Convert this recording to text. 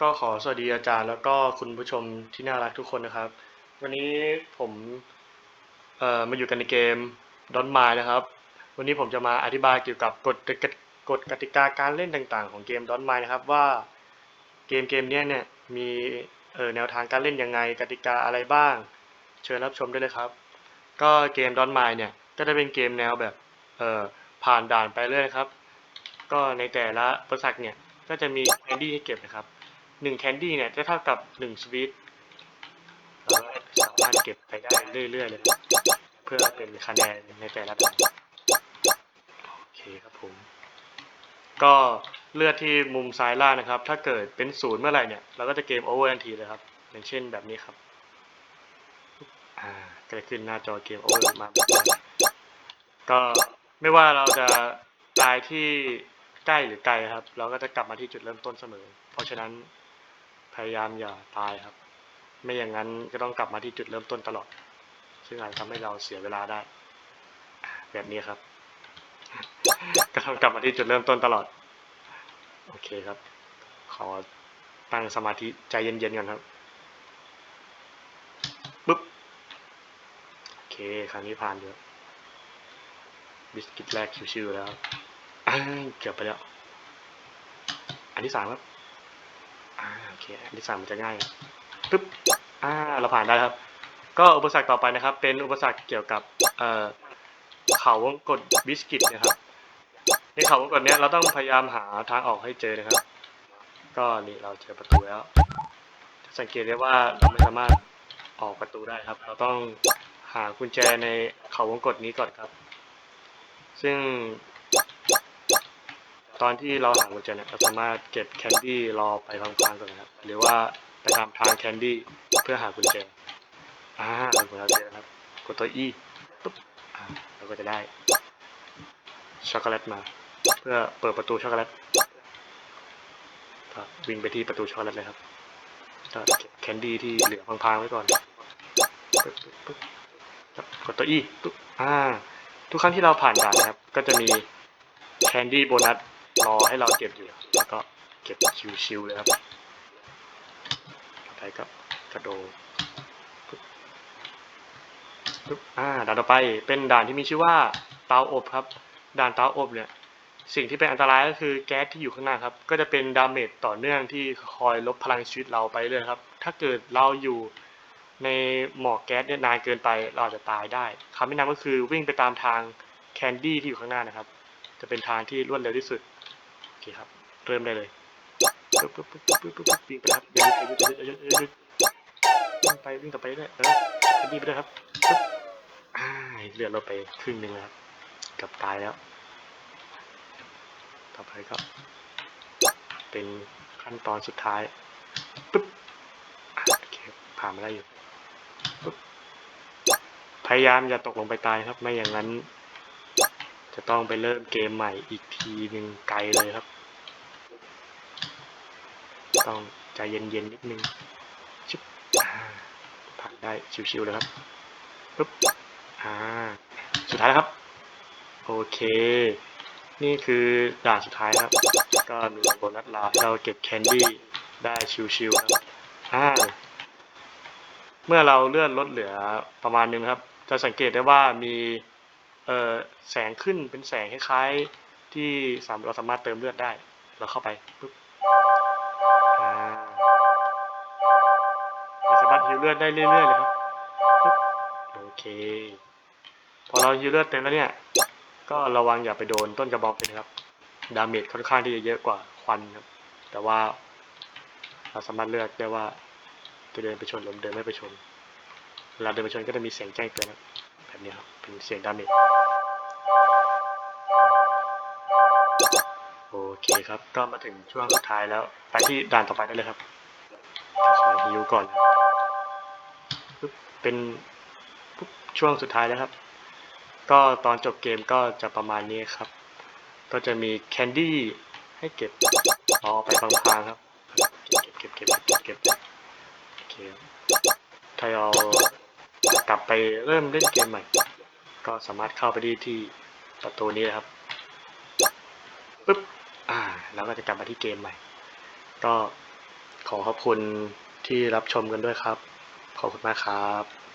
ก็ขอสวัสดีอาจารย์แล้วก็คุณผู้ชมที่น่ารักทุกคนนะครับ วันนี้ผมเอ่อมาอยู่กันในเกมดอนมายนะครับ วันนี้ผมจะมาอธิบายเกี่ยวกับกฎกฎกติกาการเล่นต่างๆ ของเกมดอนมายนะครับว่าเกมเกมนี้เนี่ยมีเอ่อแนวทางการเล่นยังไงกติกาอะไรบ้าง เชิญรับชมได้เลยครับ ก็เกมดอนมายเนี่ยก็จะเป็นเกมแนวแบบเอ่อผ่านด่านไปเรื่อยครับ ก็ในแต่ละประสักเนี่ยก็จะมีแคนดี้ให้เก็บนะครับ หนึ่งแคนดี้เนี่ยจะเท่ากับหนึ่งสวีทเราสามารถเก็บไปได้เรื่อยๆเลย เพื่อเป็นคะแนนในแต่ละด่านโอเคครับผม ก็เลือดที่มุมซ้ายล่างนะครับ ถ้าเกิดเป็นศูนย์เมื่อไหร่เนี่ย เราก็จะเกมโอเวอร์ทันทีเลยครับ อย่างเช่นแบบนี้ครับ อ่าก็จะขึ้นหน้าจอเกมโอเวอร์มาแบบนก็ไม่ว่าเราจะตายที่ใกล้หรือไกลครับ เราก็จะกลับมาที่จุดเริ่มต้นเสมอ เพราะฉะนั้น พยายามอย่าตายครับ ไม่อย่างนั้นก็ต้องกลับมาที่จุดเริ่มต้นตลอด ซึ่งอาจจะทำให้เราเสียเวลาได้ แบบนี้ครับ ก็ต้องกลับมาที่จุดเริ่มต้นตลอด โอเคครับ ขอตั้งสมาธิใจเย็นๆก่อนครับปึ๊บโอเคครั้งนี้ผ่านเยอะบิสกิตแรกชิวๆแล้วเกือบไปแล้ว อันที่สามครับ อ่าโอเคอันที่สามมันจะง่ายปึ๊บอ่าเราผ่านได้ครับ ก็อุปสรรคต่อไปนะครับ เป็นอุปสรรคเกี่ยวกับเอ่อเขาวงกดบิสกิตนะครับในเขาวงกดเนี้ยเราต้องพยายามหาทางออกให้เจอนะครับ ก็นี่เราเจอประตูแล้วสังเกตได้ว่าเราไม่สามารถออกประตูได้ครับ เราต้องหากุญแจในเขาวงกดนี้ก่อนครับ ซึ่ง ตอนที่เราหากุญแจเนี่ยเราสามารถเก็บแคนดี้รอไปพังๆก่อนนะครับ หรือว่าไปตามทางแคนดี้เพื่อหากุญแจอ่าเราเจอแล้วครับ กดตัว E ปุ๊บอ่าเราก็จะได้ช็อกโกแลตมา เพื่อเปิดประตูช็อกโกแลตก็วิ่งไปที่ประตูช็อกโกแลตเลยครับเก็บแคนดี้ที่เหลือพังๆไว้ก่อนปึ๊บกดตัว E ปุ๊บอ่า ทุกครั้งที่เราผ่านด่านนะครับ ก็จะมีแคนดี้โบนัส รอให้เราเก็บอยู่แล้วก็เก็บชิวๆเลยครับต่อไปก็กระโดดอ่าด่านต่อไปเป็นด่านที่มีชื่อว่าเตาอบครับ ด่านเตาอบเนี่ยสิ่งที่เป็นอันตรายก็คือแก๊สที่อยู่ข้างหน้าครับ ก็จะเป็นดาเมจต่อเนื่องที่คอยลบพลังชีวิตเราไปเรื่อยครับ ถ้าเกิดเราอยู่ในหมอกแก๊สเนี่ยนานเกินไปเราอาจจะตายได้คำแนะนำก็คือวิ่งไปตามทางแคนดี้ที่อยู่ข้างหน้านะครับ จะเป็นทางที่รวดเร็วที่สุด เคครับ เริ่มได้เลยปึ๊บปึ๊บปึ๊บปึ๊บปึ๊บวิ่งไปครับอย่าหยุดอย่าหยุดอย่าหยุดอย่าหยุดวิ่งไปวิ่งต่อไปเรื่อยเออแคนดี้ไปด้วยครับอ่าเลือดลดไปครึ่งหนึ่งแล้วครับกับตายแล้ว ต่อไปก็ เป็นขั้นตอนสุดท้ายปึ๊บโอเคผ่านมาได้อยู่ปึ๊บพยายามอย่าตกลงไปตายครับ ไม่อย่างนั้น จะต้องไปเริ่มเกมใหม่อีกทีหนึ่งไกลเลยครับ ต้องใจเย็นๆนิดนึงชิบผ่านได้ชิวๆเลยครับปึ๊บอ่าสุดท้ายแล้วครับ โอเค นี่คือด่านสุดท้ายครับ ก็มีโบนัสลาให้เราเก็บแคนดี้ได้ชิวๆครับอ่าเมื่อเราเลื่อนลดเหลือประมาณนึงครับ จะสังเกตได้ว่ามีเอ่อแสงขึ้นเป็นแสงคล้ายๆที่สามเราสามารถเติมเลือดได้ เราเข้าไปปุ๊บ เราสามารถฮิวเลือดได้เรื่อยๆเลยครับ โอเค พอเราฮิวเลือดเต็มแล้วเนี่ย ก็ระวังอย่าไปโดนต้นกระบอกเลยนะครับ ดาเมจค่อนข้างที่จะเยอะกว่าควันครับ แต่ว่าเราสามารถเลือกได้ว่าจะเดินไปชนหรือเดินไม่ไปชน เวลาเดินไปชนก็จะมีเสียงแจ้งเตือนแบบนี้ครับ เป็นเสียงดาเมจ เคครับ ก็มาถึงช่วงสุดท้ายแล้ว ไปที่ด่านต่อไปได้เลยครับขอฮิวก่อนปึ๊บเป็นปุ๊บช่วงสุดท้ายแล้วครับ ก็ตอนจบเกมก็จะประมาณนี้ครับ ก็จะมีแคนดี้ให้เก็บเอาไปพลางๆครับ เก็บเก็บเก็บเก็บเก็บเก็บโอเคครับถ้าเรากลับไปเริ่มเล่นเกมใหม่ ก็สามารถเข้าไปได้ที่ประตูนี้ครับ อ่าแล้วก็จะกลับมาที่เกมใหม่ ก็ขอขอบคุณที่รับชมกันด้วยครับ ขอบคุณมากครับ